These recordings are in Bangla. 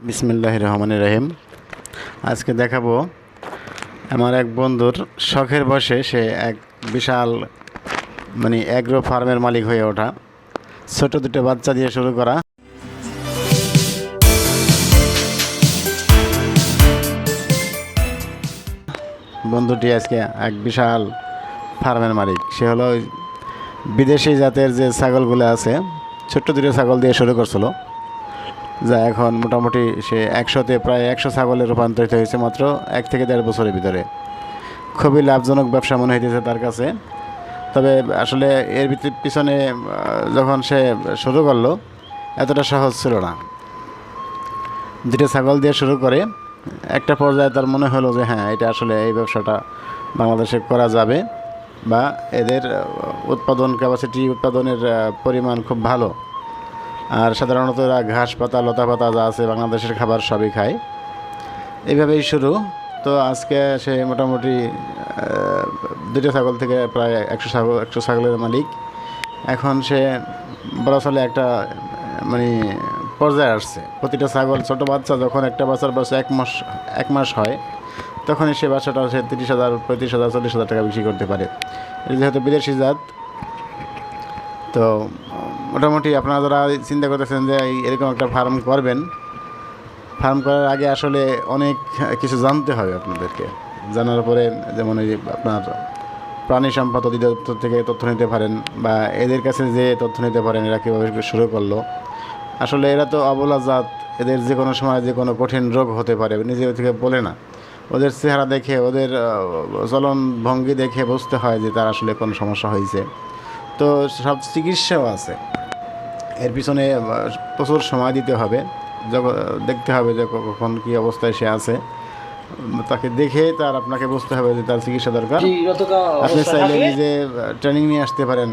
বিসমিল্লাহ রহমান রহিম। আজকে দেখাবো আমার এক বন্ধুর শখের বসে সে এক বিশাল মানে অ্যাগ্রো ফার্মের মালিক হয়ে ওঠা। ছোট দুটো বাচ্চা দিয়ে শুরু করা। বন্ধুটি আজকে এক বিশাল ফার্মের মালিক। সে হলো বিদেশি জাতের যে ছাগলগুলো আছে, ছোট্ট দুটো ছাগল দিয়ে শুরু করছিল। যা এখন মোটামুটি সে একশোতে প্রায় একশো ছাগলে রূপান্তরিত হয়েছে মাত্র এক থেকে দেড় বছরের ভিতরে। খুবই লাভজনক ব্যবসা মনে হইতেছে তার কাছে। তবে আসলে এর পিছনে যখন সে শুরু করল, এতটা সহজ ছিল না। দুটো ছাগল দিয়ে শুরু করে, একটা পর্যায়ে তার মনে হলো যে হ্যাঁ এটা আসলে এই ব্যবসাটা বাংলাদেশে করা যাবে বা এদের উৎপাদন ক্যাপাসিটি উৎপাদনের পরিমাণ খুব ভালো। আর সাধারণত এরা ঘাস পাতা, লতা পাতা যা আছে বাংলাদেশের খাবার সবই খায়। এইভাবেই শুরু। তো আজকে সে মোটামুটি দুটো ছাগল থেকে প্রায় একশো ছাগল, একশো ছাগলের মালিক। এখন সে বলা চলে একটা মানে পর্যায়ে আসছে। প্রতিটা ছাগল, ছোট বাচ্চা যখন একটা বাচ্চার বয়স এক মাস এক মাস হয়, তখনই সে বাচ্চাটা সে তিরিশ হাজার, পঁয়ত্রিশ হাজার, চল্লিশ হাজার টাকা বিক্রি করতে পারে। যেহেতু বিদেশি জাত, তো মোটামুটি আপনারা যারা চিন্তা করতেছেন যে এরকম একটা ফার্ম করবেন ফার্ম করার আগে আসলে অনেক কিছু জানতে হবে আপনাদেরকে। জানার পরে যেমন এই আপনার প্রাণী সম্পদ অধিদপ্তর থেকে তথ্য নিতে পারেন বা এদের কাছে যে তথ্য নিতে পারেন, এরা কীভাবে শুরু করল। আসলে এরা তো অবলা জাত, এদের যে কোনো সময় যে কোনো কঠিন রোগ হতে পারে, নিজে থেকে বলে না। ওদের চেহারা দেখে, ওদের চলন ভঙ্গি দেখে বুঝতে হয় যে তার আসলে কোনো সমস্যা হয়েছে। তো সব চিকিৎসাও আছে। এর পিছনে প্রচুর সময় দিতে হবে। যখন দেখতে হবে যে কখন কী অবস্থায় সে আছে। তাকে দেখে তার আপনাকে বুঝতে হবে যে তার চিকিৎসা দরকার। আপনি চাইলে নিজে ট্রেনিং নিয়ে আসতে পারেন।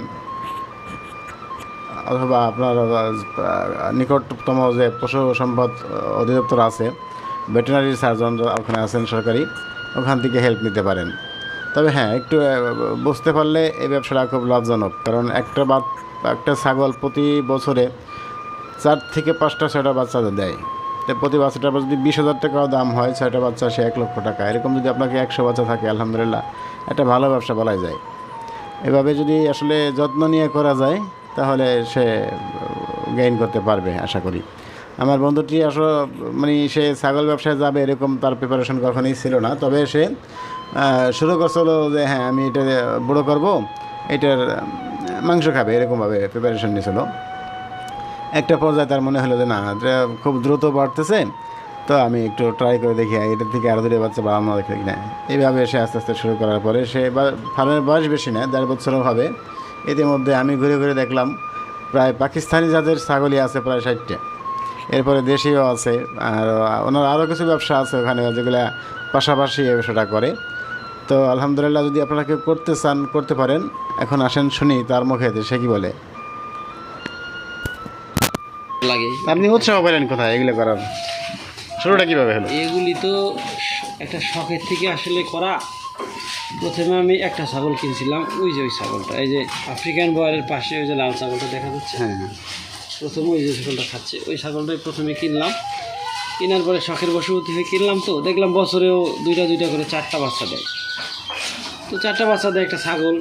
অথবা আপনার নিকটতম যে পশু সম্পদ অধিদপ্তর আছে ভেটেনারি সার্জন ওখানে আছেন সরকারি ওখান থেকে হেল্প নিতে পারেন। তবে হ্যাঁ একটু বুঝতে পারলে এই ব্যবসাটা খুব লাভজনক। কারণ একটা বাত একটা ছাগল প্রতি বছরে চার থেকে পাঁচটা ছয়টা বাচ্চা দেয়। তো প্রতি বাচ্চাটার যদি বিশ হাজার টাকাও দাম হয়, ছয়টা বাচ্চা সে এক লক্ষ টাকা। এরকম যদি আপনাকে একশো বাচ্চা থাকে, আলহামদুলিল্লাহ, একটা ভালো ব্যবসা বলাই যায়। এভাবে যদি আসলে যত্ন নিয়ে করা যায়, তাহলে সে গেইন করতে পারবে, আশা করি। আমার বন্ধুটি আসলে মানে সে ছাগল ব্যবসায় যাবে এরকম তার প্রিপারেশন কখনোই ছিল না। তবে সে শুরু করছিল যে হ্যাঁ আমি এটা বড়ো করব। এটার মাংস খাবে, এরকমভাবে প্রিপারেশন নিয়েছিল একটা পর্যায়ে তার মনে হলো যে, না, এটা খুব দ্রুত বাড়তেছে, তো আমি একটু ট্রাই করে দেখি, এটার থেকে আরও দুটো বাচ্চা বাড়ানো দেখে কিনা। এইভাবে সে আস্তে আস্তে শুরু করার পরে সে ফার্মের বয়স বেশি না, দেড় বছরও হবে। ইতিমধ্যে আমি ঘুরে ঘুরে দেখলাম, প্রায় পাকিস্তানি জাতের ছাগলই আছে প্রায় ষাটটা। এরপরে দেশীয় আছে, আর ওনার আরও কিছু ব্যবসা আছে ওখানে, যেগুলো পাশাপাশি ব্যবসাটা করে। তো আলহামদুলিল্লাহ যদি আপনারা কেউ করতে চান করতে পারেন। এখন আসেন শুনি তার মুখে সে কি বলে? লাগে। আপনি উৎসাহ পেলেন কোথায়? এগুলো করার। শুরুটা কীভাবে হলো? এগুলি তো একটা শখের থেকে আসলে করা। প্রথমে আমি একটা ছাগল কিনছিলাম ওই যে ওই ছাগলটা। এই যে আফ্রিকান বয়ারের পাশে ওই যে লাল ছাগলটা দেখা যাচ্ছে? হ্যাঁ হ্যাঁ। প্রথমে ওই যে ছাগলটা খাচ্ছে। ওই ছাগলটাই প্রথমে কিনলাম। কেনার পরে শখের বশবর্তী হয়ে কিনলাম তো। দেখলাম বছরেও দুইটা দুইটা করে চারটা বাচ্চা দেয়। তো চারটা বাচ্চা দেয় একটা ছাগল।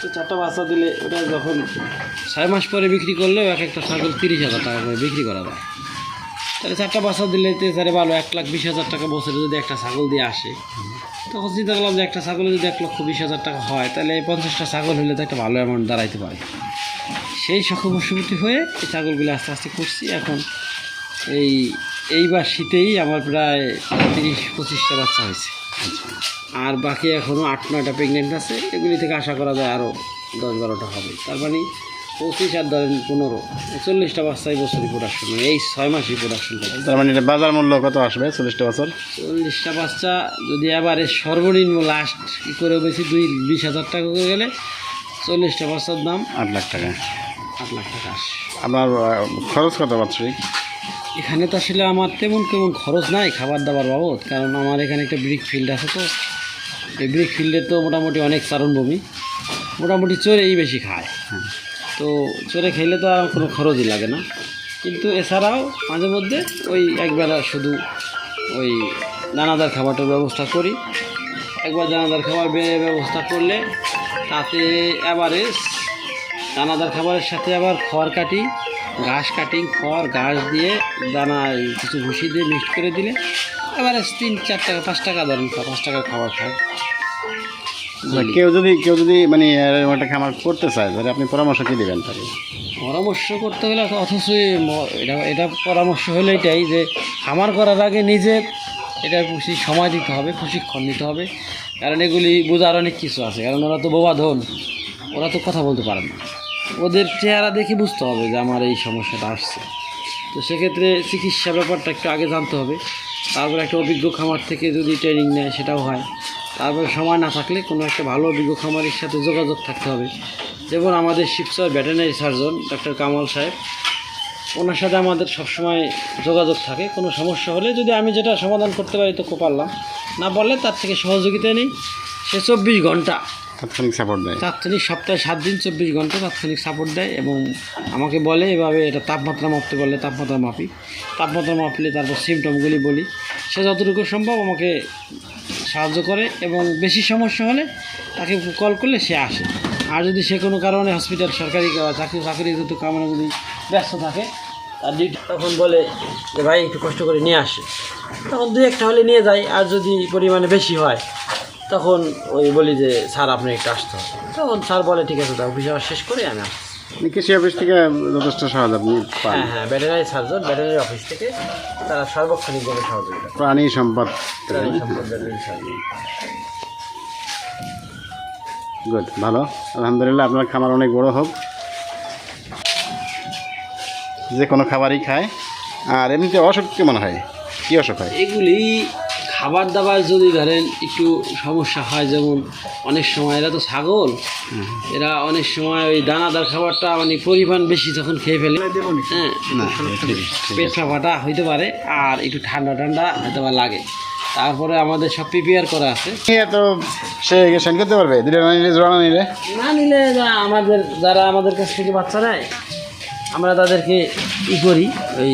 তো চারটা বাচ্চা দিলে ওটা যখন ছয় মাস পরে বিক্রি করলেও এক একটা ছাগল তিরিশ হাজার টাকা করে বিক্রি করা যায়। তাহলে চারটা বাচ্চা দিলে তাহলে ভালো, এক লাখ বিশ হাজার টাকা বছরে যদি একটা ছাগল দিয়ে আসে। তখন চিন্তা করলাম যে একটা ছাগলে যদি এক লক্ষ বিশ হাজার টাকা হয়, তাহলে এই পঞ্চাশটা ছাগল হলে তো একটা ভালো অ্যামাউন্ট দাঁড়াইতে পারে। সেই সক্ষমবশবর্তী হয়ে এই ছাগলগুলো আস্তে আস্তে করছি। এখন এই, এইবার শীতেই আমার প্রায় তিরিশ পঁচিশটা বাচ্চা হয়েছে। আর বাকি এখনও আট নয়টা প্রেগনেন্ট আছে। এগুলি থেকে আশা করা যায় আরও দশ বারোটা হবে। তার মানে পঁচিশ আর ধরেন পনেরো। চল্লিশটা বাচ্চাই বছরই প্রোডাকশন এই ছয় মাসই প্রোডাকশন করে তার মানে বাজার মূল্য কত আসবে চল্লিশটা বছর? চল্লিশটা বাচ্চা যদি এবারে সর্বনিম্ন লাস্ট কী করে বেশি দুই বিশ হাজার টাকা করে গেলে চল্লিশটা বাচ্চার দাম আট লাখ টাকা। আট লাখ টাকা আসে। আপনার খরচ কত বাৎসরিক? এখানে তো আসলে আমার তেমন তেমন খরচ নাই খাবার দাবার বাবদ, কারণ আমার এখানে একটা ব্রিক ফিল্ড আছে তো। এই ব্রিক ফিল্ডে তো মোটামুটি অনেক চারণভূমি মোটামুটি চোরেই বেশি খায়। তো চোরে খেলে তো আর কোনো খরচই লাগে না। কিন্তু এছাড়াও মাঝে মধ্যে ওই একবেলা শুধু ওই দানাদার খাবারটার ব্যবস্থা করি। একবার দানাদার খাবার ব্যবস্থা করলে তাতে এবারে দানাদার খাবারের সাথে আবার খড় কাটি ঘাস কাটিং খড় ঘাস দিয়ে দানা কিছু ভুসি দিয়ে মিক্সড করে দিলে এবারে তিন চার টাকা পাঁচ টাকা ধরেন পাঁচ টাকার খাবার খায়। কেউ যদি কেউ যদি মানে এরকম একটা খামার করতে চায় তাহলে আপনি পরামর্শ কি দেবেন তাহলে পরামর্শ করতে হলে তো অথচ এটা এটা পরামর্শ হলো এটাই যে খামার করার আগে নিজে এটার খুশি সময় দিতে হবে প্রশিক্ষণ নিতে হবে। কারণ এগুলি বোঝার অনেক কিছু আছে। কারণ ওরা তো বোবা ধন ওরা তো কথা বলতে পারে না। ওদের চেহারা দেখে বুঝতে হবে যে আমার এই সমস্যাটা আসছে। তো সেক্ষেত্রে চিকিৎসা ব্যাপারটা একটু আগে জানতে হবে। তারপর একটা অভিজ্ঞ খামার থেকে যদি ট্রেনিং নেয়, সেটাও হয়। তারপরে সময় না থাকলে কোনো একটা ভালো অভিজ্ঞ খামারের সাথে যোগাযোগ থাকতে হবে। যেমন আমাদের Shibchar veterinary surgeon doctor Kamal সাহেব। ওনার সাথে আমাদের সবসময় যোগাযোগ থাকে। কোনো সমস্যা হলে যদি আমি যেটা সমাধান করতে পারি তো পারলাম না বললে তার থেকে সহযোগিতা নেই। সে চব্বিশ ঘণ্টা তাৎক্ষণিক সাপোর্ট দেয়। তাৎক্ষণিক সপ্তাহে সাত দিন, চব্বিশ ঘণ্টা তাৎক্ষণিক সাপোর্ট দেয় এবং আমাকে বলে এভাবে এটা তাপমাত্রা মাপতে বলে, তাপমাত্রা মাপি। তাপমাত্রা মাপলে তারপর সিমটমগুলি বলি। সে যতটুকু সম্ভব আমাকে সাহায্য করে এবং বেশি সমস্যা হলে তাকে কল করলে সে আসে। আর যদি সে কোনো কারণে হসপিটাল সরকারি চাকরি চাকরি যত কামনা যদি ব্যস্ত থাকে, তার ডিউটি তখন বলে যে, ভাই, একটু কষ্ট করে নিয়ে আসে। তখন দুই একটা হলে নিয়ে যায়। আর যদি পরিমাণে বেশি হয় তখন ওই বলি যে স্যার আপনি একটু আসতে হবে। তখন স্যার বলে ঠিক আছে দাও অফিস শেষ করে আমি আসছি। মানে কৃষি অফিস থেকে যথেষ্ট সহায়তা আপনি পান। হ্যাঁ হ্যাঁ ভেটেনারি সার্জন ভেটেনারি অফিস থেকে তারা সার্বক্ষণিকভাবে সহযোগিতা। প্রাণী সম্পদ প্রাণী সম্পদ ভেটেনারি সার্জন গুড ভালো। আলহামদুলিল্লাহ আপনার খামার অনেক বড় হোক। যে কোনো খাবারই খায়। আর এমনিতে অসুখ কেমন হয়? কী অসুখ হয়? এগুলি খাবার দাবার যদি ধরেন একটু সমস্যা হয় যেমন অনেক সময় এরা তো ছাগল এরা অনেক সময় ওই দানাদার খাবারটা মানে পরিমাণ বেশি যখন খেয়ে ফেলে হ্যাঁ পেট ফাঁপাটা হইতে পারে আর একটু ঠান্ডা ঠান্ডা হয়তো লাগে। তারপরে আমাদের সব প্রিপেয়ার করা আছে। তো সে সেন করতে পারবে দুটো না নিলে জোড়া না নিলে না নিলে আমাদের যারা আমাদের কাছ থেকে বাচ্চা নেয় আমরা তাদেরকে ই করি ওই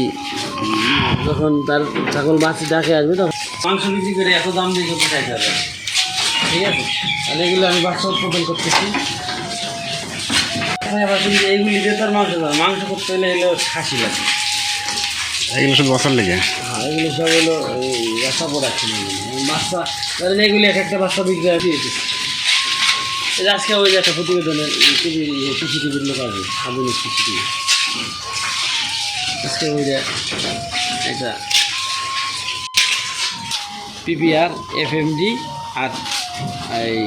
যখন তার ছাগল বাচ্চা ডাকে আসবে তখন মাংস বিক্রি করে এত দাম দিয়ে চাইতে হবে ঠিক আছে? তাহলে এগুলো আমি বাচ্চা উৎপাদন করতেছি। হ্যাঁ, এবার কিন্তু এইগুলি দিয়ে তার মাংস মাংস করতে হলে এগুলো খাসি লাগে। এগুলো শুধু বছর লেগে? হ্যাঁ এগুলো সব হলো বাচ্চা প্রোডাকশন বাচ্চা ধরেন এগুলি এক একটা বাচ্চা বিক্রি হয় দিয়েছি যে আজকে ওই যে একটা প্রতিবেদনের টিভি কৃষি টিভির লোক আসবে আধুনিক কৃষি টিভি আজকে ওই যে একটা পিপিআর এফএমডি আর এই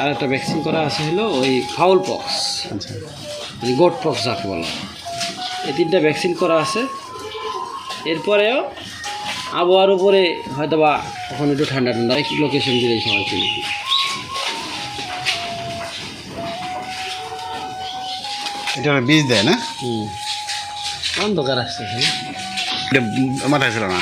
আর একটা ভ্যাকসিন করা আছে হলো ওই ফাউল পক্স আচ্ছা। মানে গোট পক্স যাকে বলা। এই তিনটা ভ্যাকসিন করা আছে। এরপরেও আবহাওয়ার উপরে হয়তো বা কখন একটু ঠান্ডা ঠান্ডা একটু লোকেশন দিলেই সবাই চিনি এটা হলো বীজ দেয় না? হুম। অন্ধকার আসতেছে। এটা মাথায় ছিল না।